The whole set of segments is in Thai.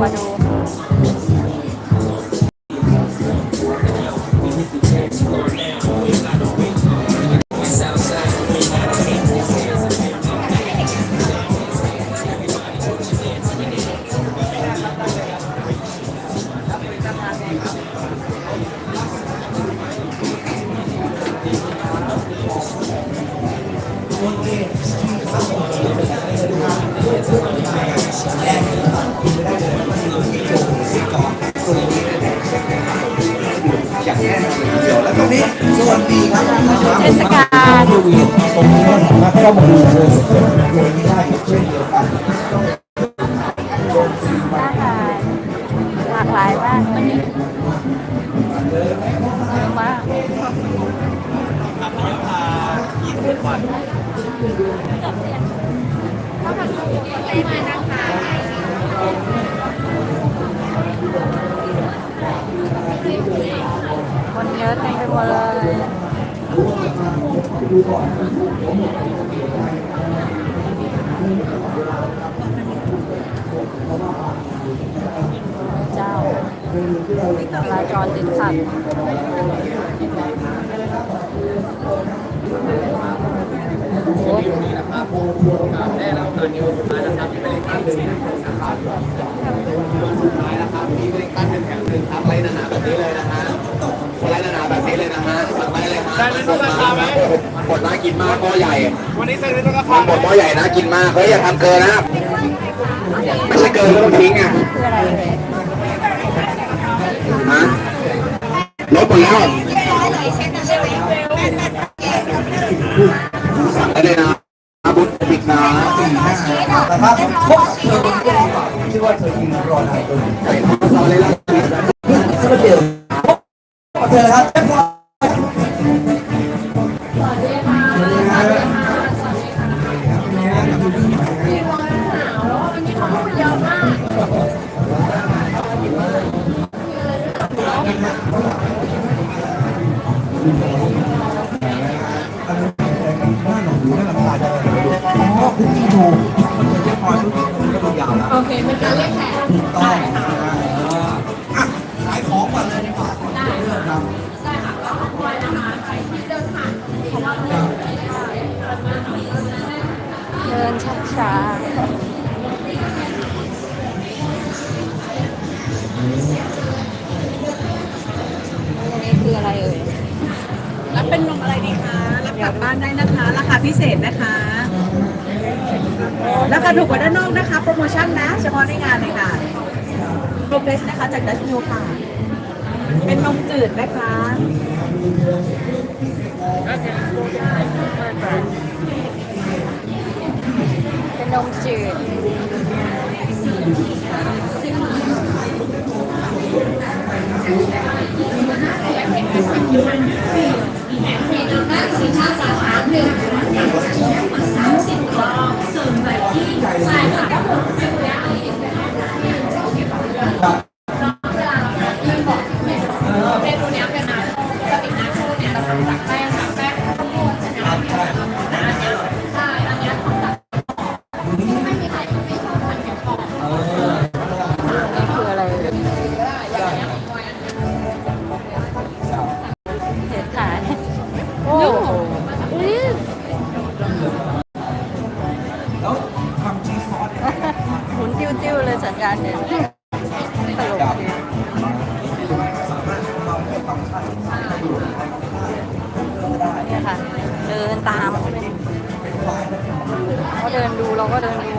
มาดู อย่างแน่นอนเดี๋ยวแล้วตรงนี้สวัสดีครับเทศกาลตรงนี้ก็สามารถเข้ามาดูเลยตรงนี้ได้เช่นเดียวกันน่าทานหลากหลายมากวันนี้เยอะมากคน เจ้าลายจรติดขัดโอ้ยได้รับการนิวสุดท้านะครับที่เป็นเลขตั้งหนึ่งนะครับสุดท้ายนะครับ ได้เลยฮะได้เป็นต้นราคาไหมมันบดน่ากินมากหม้อใหญ่วันนี้ใส่เป็นต้นราคามันบดหม้อใหญ่น่ากินมากเฮ้ยอย่าทำเกินนะไม่ใช่เกินก็ต้องทิ้งอะคืออะไรเลยฮะลดหมดแล้วสั่งได้เลยนะอาบุญปิดนะแต่ถ้าพบเธอคนนี้ชื่อว่าเธอยืนรอนานเกินไก่ท บ้านหนองหูน่าลำคาญจังเลยอ๋อคุณที่ดูมันจะเรียกพอทุกคนก็ดูยาวแล้วโอเคเป็นการเรียกแขกถูกต้องอะขายของก่อนเลยดีกว่าครับเดินช้าช้าอันนี้ คืออะไรเอ่ยรับเป็นนมอะไรดีคะรับกลับบ้านได้นะคะ ราคาพิเศษนะคะราคาถูกกว่าด้านนอกนะคะ โปรโมชั่นนะ เฉพาะในงานเลยค่ะโปรเฟสนะคะจากดัชมิลค่ะเป็นนมจืดนะคะเป็นนมจืด ติ้วๆเลยาณเนี่ยตลกดีสามารถทำให้ฟังก์ชันเนี่ยค่ะ เดินตามเขาเดินดูเราก็เดินดู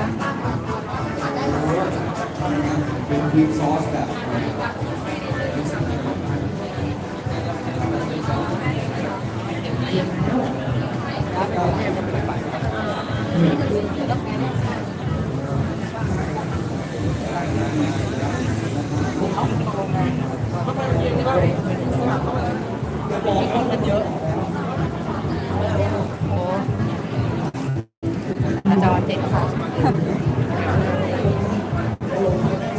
เป็นพีซอสแบบ กระจอติดค่ะ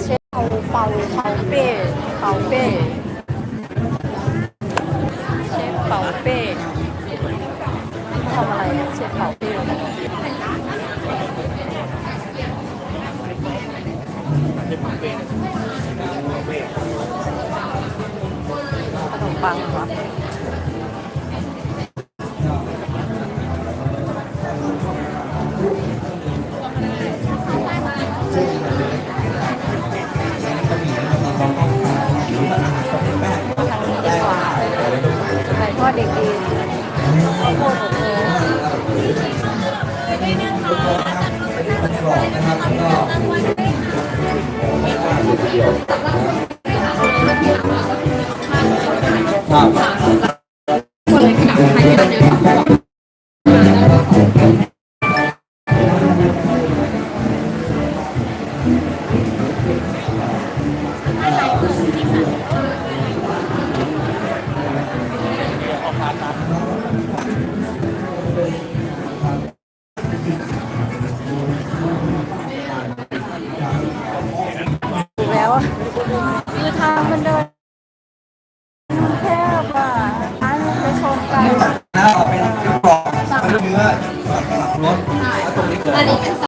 เชฟเปาเปาเปาเป้เปาเป้เชฟเปาเป้ทำอะไรเชฟเปาเป้ขนมปังเหรอ โกรธเลยมันกรอบนะครับก็ครับคนเลยขนาดใครเป็นเยอะ